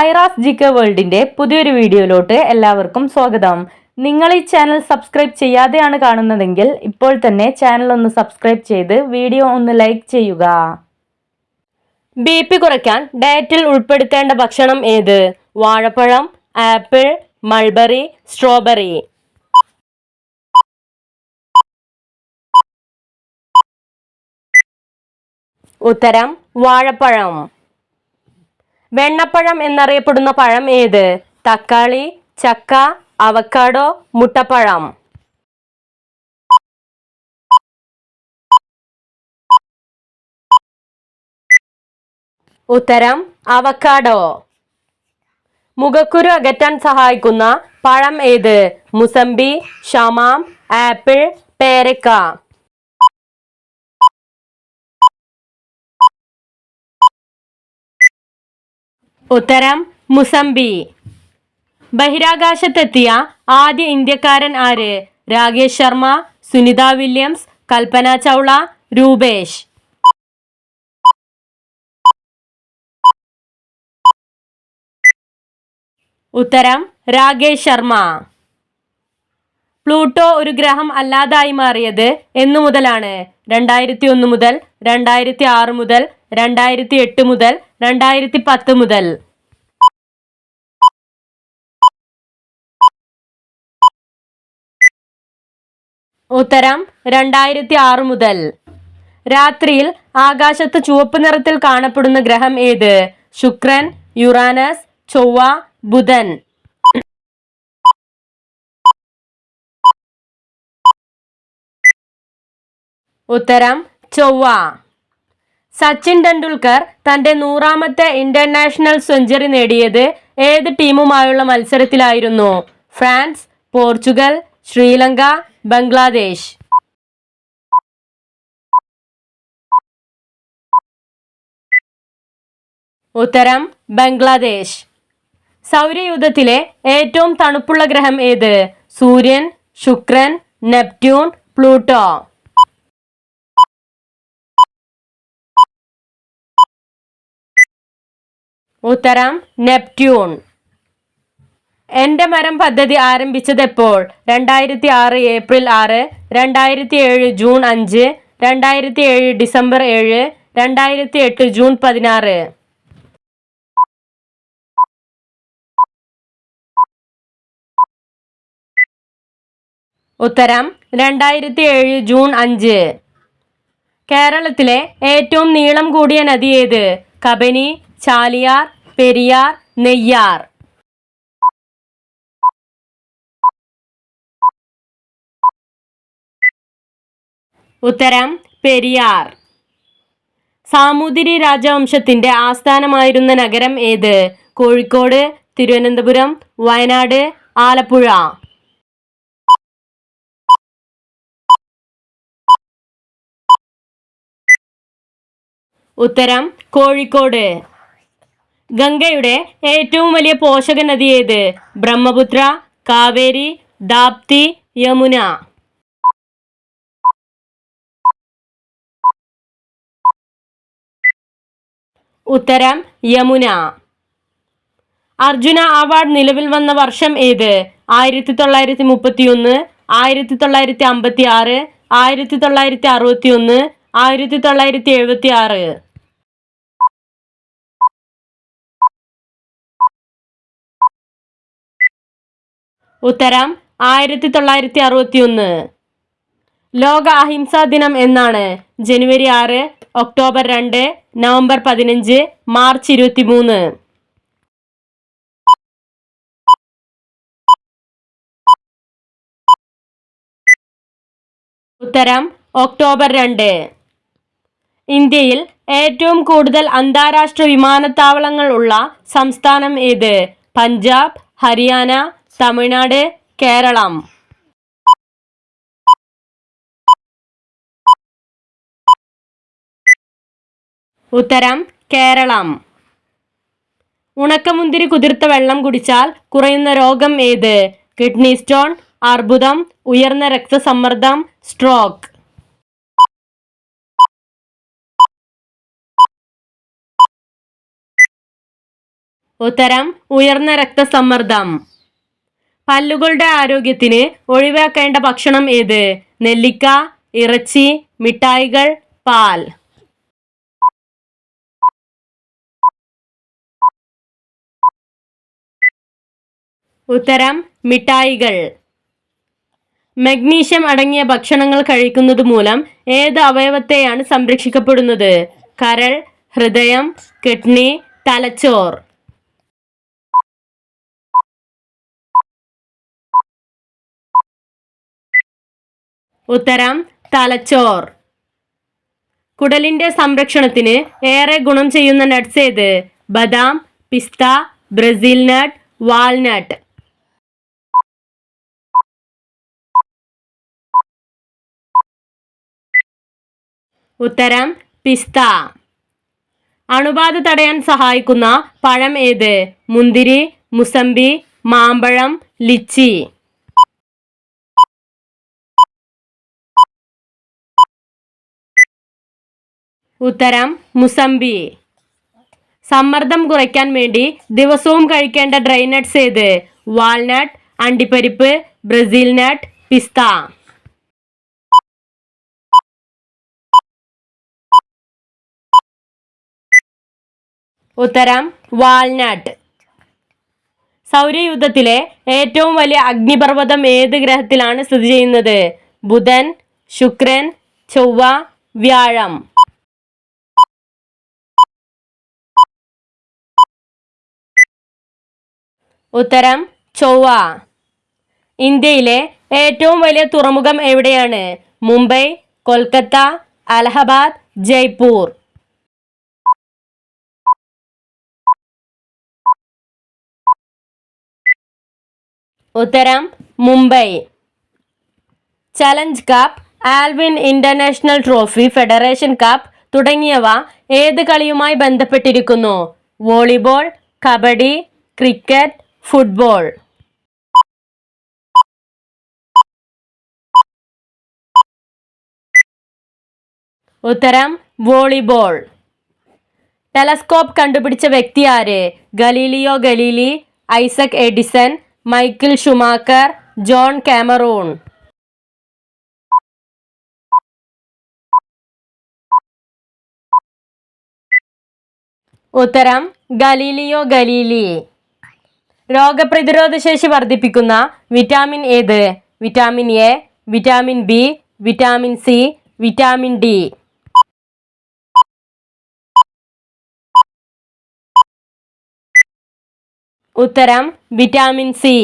ഐറാസ് ജിക്ക വേൾഡിന്റെ പുതിയൊരു വീഡിയോയിലോട്ട് എല്ലാവർക്കും സ്വാഗതം. നിങ്ങൾ ഈ ചാനൽ സബ്സ്ക്രൈബ് ചെയ്യാതെയാണ് കാണുന്നതെങ്കിൽ ഇപ്പോൾ തന്നെ ചാനൽ ഒന്ന് സബ്സ്ക്രൈബ് ചെയ്ത് വീഡിയോ ഒന്ന് ലൈക്ക് ചെയ്യുക. ബി പി കുറയ്ക്കാൻ ഡയറ്റിൽ ഉൾപ്പെടുത്തേണ്ട ഭക്ഷണം ഏത്? വാഴപ്പഴം ആപ്പിൾ മൾബറി സ്ട്രോബെറി. ഉത്തരം വാഴപ്പഴം. വെണ്ണപ്പഴം എന്നറിയപ്പെടുന്ന പഴം ഏത്? തക്കാളി ചക്ക അവക്കാഡോ മുട്ടപ്പഴം. ഉത്തരം അവക്കാഡോ മുഖക്കുരു അകറ്റാൻ സഹായിക്കുന്ന പഴം ഏത്? മുസമ്പി ഷമാം ആപ്പിൾ പേരക്ക. ഉത്തരം മുസംബി. ബഹിരാകാശത്തെത്തിയ ആദ്യ ഇന്ത്യക്കാരൻ ആര്? രാകേഷ് ശർമ്മ സുനിത വില്യംസ് കൽപ്പന ചൗള രൂപേഷ്. ഉത്തരം രാകേഷ് ശർമ്മ. പ്ലൂട്ടോ ഒരു ഗ്രഹം അല്ലാതായി മാറിയത് എന്നു മുതലാണ്. രണ്ടായിരത്തി ഒന്ന് മുതൽ രണ്ടായിരത്തി ആറ് മുതൽ രണ്ടായിരത്തി എട്ട് മുതൽ രണ്ടായിരത്തി പത്ത് മുതൽ. ഉത്തരം രണ്ടായിരത്തി ആറ് മുതൽ. രാത്രിയിൽ ആകാശത്ത് ചുവപ്പ് നിറത്തിൽ കാണപ്പെടുന്ന ഗ്രഹം ഏത്? ശുക്രൻ യുറാനസ് ചൊവ്വ ബുധൻ. ഉത്തരം ചൊവ്വ. സച്ചിൻ ടെണ്ടുൽക്കർ തന്റെ നൂറാമത്തെ ഇന്റർനാഷണൽ സെഞ്ചുറി നേടിയത് ഏത് ടീമുമായുള്ള മത്സരത്തിലായിരുന്നു? France Portugal Sri Lanka Bangladesh. ഉത്തരം ബംഗ്ലാദേശ്. സൗരയൂഥത്തിലെ ഏറ്റവും തണുപ്പുള്ള ഗ്രഹം ഏത്? സൂര്യൻ ശുക്രൻ നെപ്റ്റ്യൂൺ പ്ലൂട്ടോ. ഉത്തരം നെപ്റ്റ്യൂൺ. എന്റെ മരം പദ്ധതി ആരംഭിച്ചത് എപ്പോൾ രണ്ടായിരത്തി ആറ് ഏപ്രിൽ ആറ് രണ്ടായിരത്തി ഏഴ് ജൂൺ അഞ്ച് രണ്ടായിരത്തി ഏഴ് ഡിസംബർ ഏഴ് രണ്ടായിരത്തി എട്ട് ജൂൺ പതിനാറ്. ഉത്തരം രണ്ടായിരത്തി ഏഴ് ജൂൺ അഞ്ച്. കേരളത്തിലെ ഏറ്റവും നീളം കൂടിയ നദി ഏത്? കബനി ചാലിയാർ പെരിയാർ നെയ്യാർ. ഉത്തരം പെരിയാർ. സാമൂതിരി രാജവംശത്തിന്റെ ആസ്ഥാനമായിരുന്ന നഗരം ഏത്? കോഴിക്കോട് തിരുവനന്തപുരം വയനാട് ആലപ്പുഴ. ഉത്തരം കോഴിക്കോട്. ഗംഗയുടെ ഏറ്റവും വലിയ പോഷക നദി ഏത്? ബ്രഹ്മപുത്ര കാവേരി ദാപ്തി യമുന. ഉത്തരം യമുന. അർജുന അവാർഡ് നിലവിൽ വന്ന വർഷം ഏത്? ആയിരത്തി തൊള്ളായിരത്തി മുപ്പത്തി ഒന്ന് ആയിരത്തി തൊള്ളായിരത്തി അമ്പത്തി ആറ് ആയിരത്തി തൊള്ളായിരത്തി അറുപത്തി ഒന്ന് ആയിരത്തി തൊള്ളായിരത്തി എഴുപത്തി ആറ് ഉത്തരം ആയിരത്തി തൊള്ളായിരത്തി അറുപത്തി ഒന്ന് ലോക അഹിംസാ ദിനം എന്നാണ്. ജനുവരി ആറ് ഒക്ടോബർ രണ്ട് നവംബർ പതിനഞ്ച് മാർച്ച് ഇരുപത്തി മൂന്ന് ഉത്തരം ഒക്ടോബർ രണ്ട്. ഇന്ത്യയിൽ ഏറ്റവും കൂടുതൽ അന്താരാഷ്ട്ര വിമാനത്താവളങ്ങൾ ഉള്ള സംസ്ഥാനം ഏത്? പഞ്ചാബ് ഹരിയാന തമിഴ്നാട് കേരളം. ഉത്തരം കേരളം. ഉണക്കമുന്തിരി കുതിർത്ത വെള്ളം കുടിച്ചാൽ കുറയുന്ന രോഗം ഏത്? കിഡ്നി സ്റ്റോൺ അർബുദം ഉയർന്ന രക്തസമ്മർദ്ദം സ്ട്രോക്ക്. ഉത്തരം ഉയർന്ന രക്തസമ്മർദ്ദം. പല്ലുകളുടെ ആരോഗ്യത്തിന് ഒഴിവാക്കേണ്ട ഭക്ഷണം ഏത്? നെല്ലിക്ക ഇറച്ചി മിഠായികൾ പാൽ. ഉത്തരം മിഠായികൾ. മഗ്നീഷ്യം അടങ്ങിയ ഭക്ഷണങ്ങൾ കഴിക്കുന്നത് മൂലം ഏത് അവയവത്തെയാണ് സംരക്ഷിക്കപ്പെടുന്നത്? കരൾ ഹൃദയം കിഡ്നി തലച്ചോർ. ഉത്തരം തലച്ചോർ. കുടലിന്റെ സംരക്ഷണത്തിന് ഏറെ ഗുണം ചെയ്യുന്ന നട്ട്സ് ഏത്? ബദാം പിസ്ത ബ്രസീൽ നട്ട് വാൾനട്ട് ഉത്തരം പിസ്ത. അണുബാധ തടയാൻ സഹായിക്കുന്ന പഴം ഏത്? മുന്തിരി മുസമ്പി മാമ്പഴം ലിച്ചി. ഉത്തരം മുസമ്പി. സമ്മർദ്ദം കുറയ്ക്കാൻ വേണ്ടി ദിവസവും കഴിക്കേണ്ട ഡ്രൈ നട്ട്സ് ഏത്? വാൾനട്ട് അണ്ടിപ്പരിപ്പ് ബ്രസീൽ നട്ട് പിസ്ത. ഉത്തരം വാൽനാട്ട് സൗരയുദ്ധത്തിലെ ഏറ്റവും വലിയ അഗ്നിപർവതം ഏത് ഗ്രഹത്തിലാണ് സ്ഥിതി ചെയ്യുന്നത്? ബുധൻ ശുക്രൻ ചൊവ്വ വ്യാഴം. ഉത്തരം ചൊവ്വ. ഇന്ത്യയിലെ ഏറ്റവും വലിയ തുറമുഖം എവിടെയാണ്? മുംബൈ കൊൽക്കത്ത അലഹബാദ് ജയ്പൂർ. ഉത്തരം Mumbai. Challenge cup Alvin international trophy federation cup തുടങ്ങിയവ ഏത് കളിയുമായി ബന്ധപ്പെട്ടിരിക്കുന്നു? Volleyball kabaddi cricket football. ഉത്തരം വോളിബോൾ. ടെലസ്കോപ്പ് കണ്ടുപിടിച്ച വ്യക്തി ആര്? Galileo Galilei Isaac Edison Michael Schumacher John Cameron. ഉത്തരം ഗലീലിയോ ഗലീലി. രോഗപ്രതിരോധ ശേഷി വർദ്ധിപ്പിക്കുന്ന വിറ്റാമിൻ ഏത്? Vitamin A vitamin B vitamin C vitamin D. ഉത്തരം വിറ്റാമിൻ സി.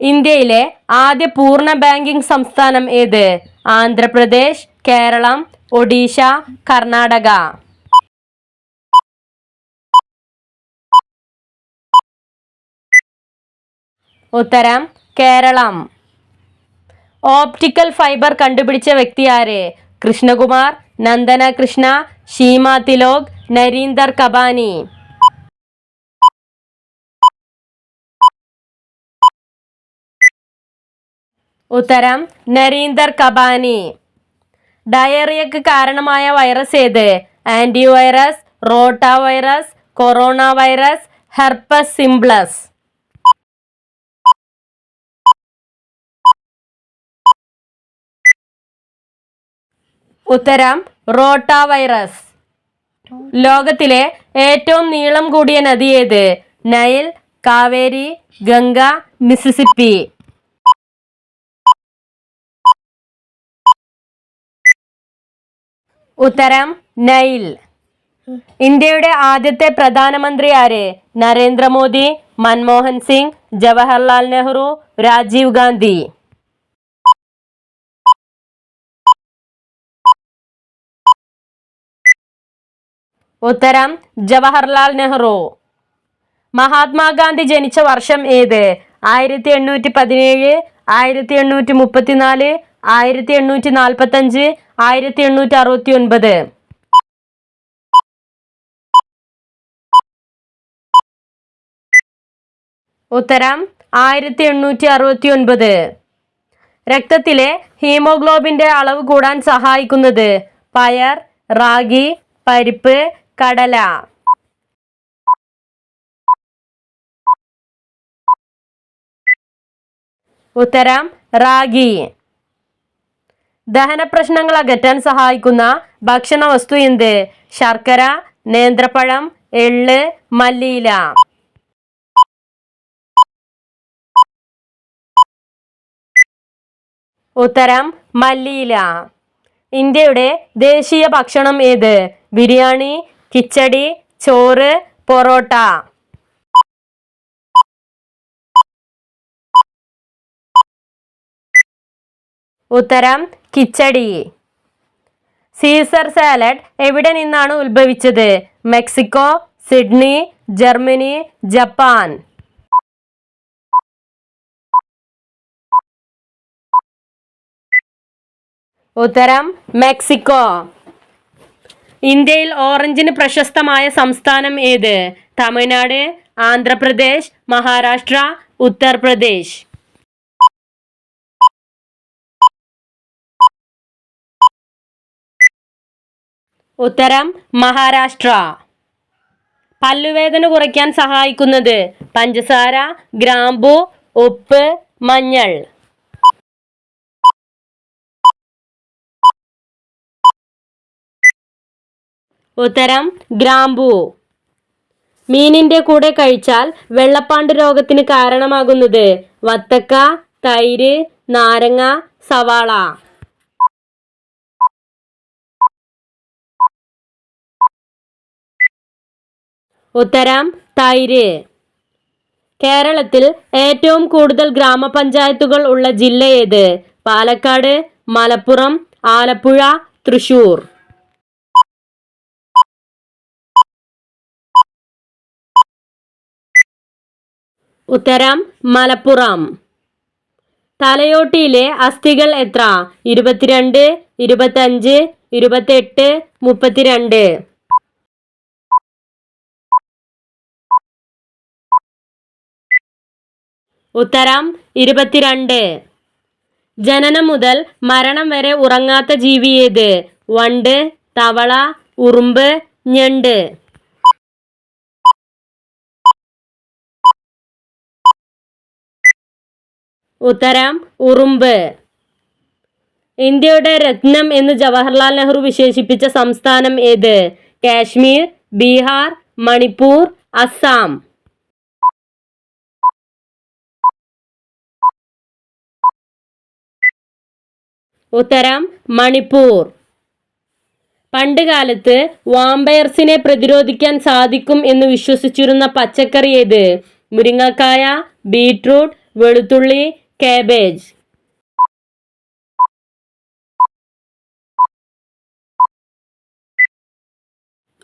ഇന്ത്യയിലെ ആദ്യ പൂർണ ബാങ്കിംഗ് സംസ്ഥാനം ഏത്? ആന്ധ്രാപ്രദേശ് കേരളം ഒഡീഷ കർണാടക. ഉത്തരം കേരളം. ഓപ്റ്റിക്കൽ ഫൈബർ കണ്ടുപിടിച്ച വ്യക്തി ആര്? കൃഷ്ണകുമാർ നന്ദന കൃഷ്ണ ഷീമ തിലോക് നരീന്ദർ കബാനി. ഉത്തരം നരീന്ദർ കബാനി. ഡയറിയക്ക് കാരണമായ വൈറസ് ഏത്? Antivirus rota virus corona virus herpes simplex. ഉത്തരം റോട്ട വൈറസ് ലോകത്തിലെ ഏറ്റവും നീളം കൂടിയ നദി ഏത്? നൈൽ കാവേരി ഗംഗ മിസിസിപ്പി ഉത്തരം നൈൽ. ഇന്ത്യയുടെ ആദ്യത്തെ പ്രധാനമന്ത്രി ആര്? നരേന്ദ്രമോദി മൻമോഹൻ സിംഗ് ജവഹർലാൽ നെഹ്റു രാജീവ് ഗാന്ധി. ഉത്തരം ജവഹർലാൽ നെഹ്റു. മഹാത്മാഗാന്ധി ജനിച്ച വർഷം ഏത്? ആയിരത്തി എണ്ണൂറ്റി പതിനേഴ് ആയിരത്തി എണ്ണൂറ്റി മുപ്പത്തിനാല് ആയിരത്തി എണ്ണൂറ്റി നാൽപ്പത്തി അഞ്ച് ആയിരത്തി എണ്ണൂറ്റി അറുപത്തി ഒൻപത് ഉത്തരം ആയിരത്തി എണ്ണൂറ്റി അറുപത്തി ഒൻപത് രക്തത്തിലെ ഹീമോഗ്ലോബിന്റെ അളവ് കൂടാൻ സഹായിക്കുന്നത് പയർ റാഗി പരിപ്പ് കടല. ഉത്തരം റാഗി. ദഹന പ്രശ്നങ്ങൾ അകറ്റാൻ സഹായിക്കുന്ന ഭക്ഷണ വസ്തു എന്ത്? ശർക്കര നേന്ത്രപ്പഴം എള്ള് മല്ലിയില. ഉത്തരം മല്ലിയില. ഇന്ത്യയുടെ ദേശീയ ഭക്ഷണം ഏത്? ബിരിയാണി കിച്ചടി ചോറ് പൊറോട്ട. ഉത്തരം കിച്ചടി. സീസർ സാലഡ് എവിടെ നിന്നാണ് ഉത്ഭവിച്ചത്? Mexico Sydney Germany Japan. ഉത്തരം മെക്സിക്കോ. ഇന്ത്യയിൽ ഓറഞ്ചിന് പ്രശസ്തമായ സംസ്ഥാനം ഏത്? തമിഴ്നാട് ആന്ധ്രാപ്രദേശ് മഹാരാഷ്ട്ര ഉത്തർപ്രദേശ്. ഉത്തരം മഹാരാഷ്ട്ര. പല്ലുവേദന കുറയ്ക്കാൻ സഹായിക്കുന്നത് പഞ്ചസാര ഗ്രാമ്പു ഉപ്പ് മഞ്ഞൾ. ഉത്തരം ഗ്രാമ്പു. മീനിന്റെ കൂടെ കഴിച്ചാൽ വെള്ളപ്പാണ്ട് രോഗത്തിന് കാരണമാകുന്നത് വത്തക്ക തൈര് നാരങ്ങ സവാള. ഉത്തരം തൈര്. കേരളത്തിൽ ഏറ്റവും കൂടുതൽ ഗ്രാമപഞ്ചായത്തുകൾ ഉള്ള ജില്ല ഏത്? പാലക്കാട് മലപ്പുറം ആലപ്പുഴ തൃശൂർ. ഉത്തരം മലപ്പുറം. തലയോട്ടിയിലെ അസ്ഥികൾ എത്ര? ഇരുപത്തിരണ്ട് ഇരുപത്തഞ്ച് ഇരുപത്തെട്ട് മുപ്പത്തിരണ്ട്. ഉത്തരം ഇരുപത്തിരണ്ട്. ജനനം മുതൽ മരണം വരെ ഉറങ്ങാത്ത ജീവി ഏത്? വണ്ട് തവള ഉറുമ്പ് ഞണ്ട്. ഉത്തരം ഉറുമ്പ്. ഇന്ത്യയുടെ രത്നം എന്ന് ജവഹർലാൽ നെഹ്റു വിശേഷിപ്പിച്ച സംസ്ഥാനം ഏത്? കാശ്മീർ ബീഹാർ മണിപ്പൂർ അസം ഉത്തരം മണിപ്പൂർ. പണ്ട് കാലത്ത് വാമ്പയർസിനെ പ്രതിരോധിക്കാൻ സാധിക്കും എന്ന് വിശ്വസിച്ചിരുന്ന പച്ചക്കറി ഏത്? മുരിങ്ങക്കായ ബീട്രൂട്ട് വെളുത്തുള്ളി കാബേജ്.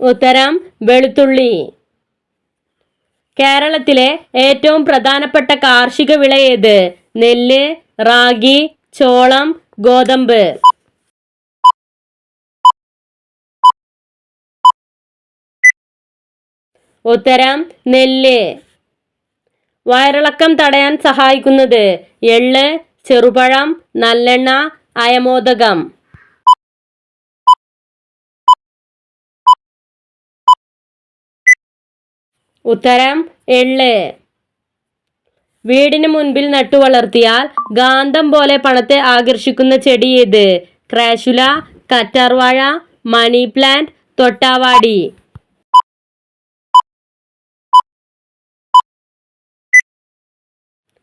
ഉത്തരം വെളുത്തുള്ളി. കേരളത്തിലെ ഏറ്റവും പ്രധാനപ്പെട്ട കാർഷിക വിള ഏത്? നെല്ല് റാഗി ചോളം ഗോതമ്പ്. ഉത്തരം നെല്ല്. വയറിളക്കം തടയാൻ സഹായിക്കുന്നത് എള്ള് ചെറുപഴം നല്ലെണ്ണ അയമോദകം. ഉത്തരം എള്ള്. വീടിന് മുൻപിൽ നട്ടുവളർത്തിയാൽ ഗാന്ധം പോലെ പണത്തെ ആകർഷിക്കുന്ന ചെടി ഏത്? ക്രാഷുല കറ്റാർവാഴ മണി പ്ലാന്റ് തൊട്ടാവാടി.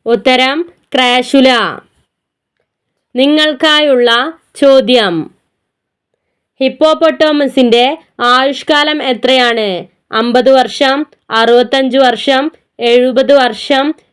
ഉത്തരം ക്രാഷുല നിങ്ങൾക്കായുള്ള ചോദ്യം. ഹിപ്പോപൊട്ടോമസിന്റെ ആയുഷ്കാലം എത്രയാണ്? അമ്പത് വർഷം അറുപത്തഞ്ച് വർഷം എഴുപത് വർഷം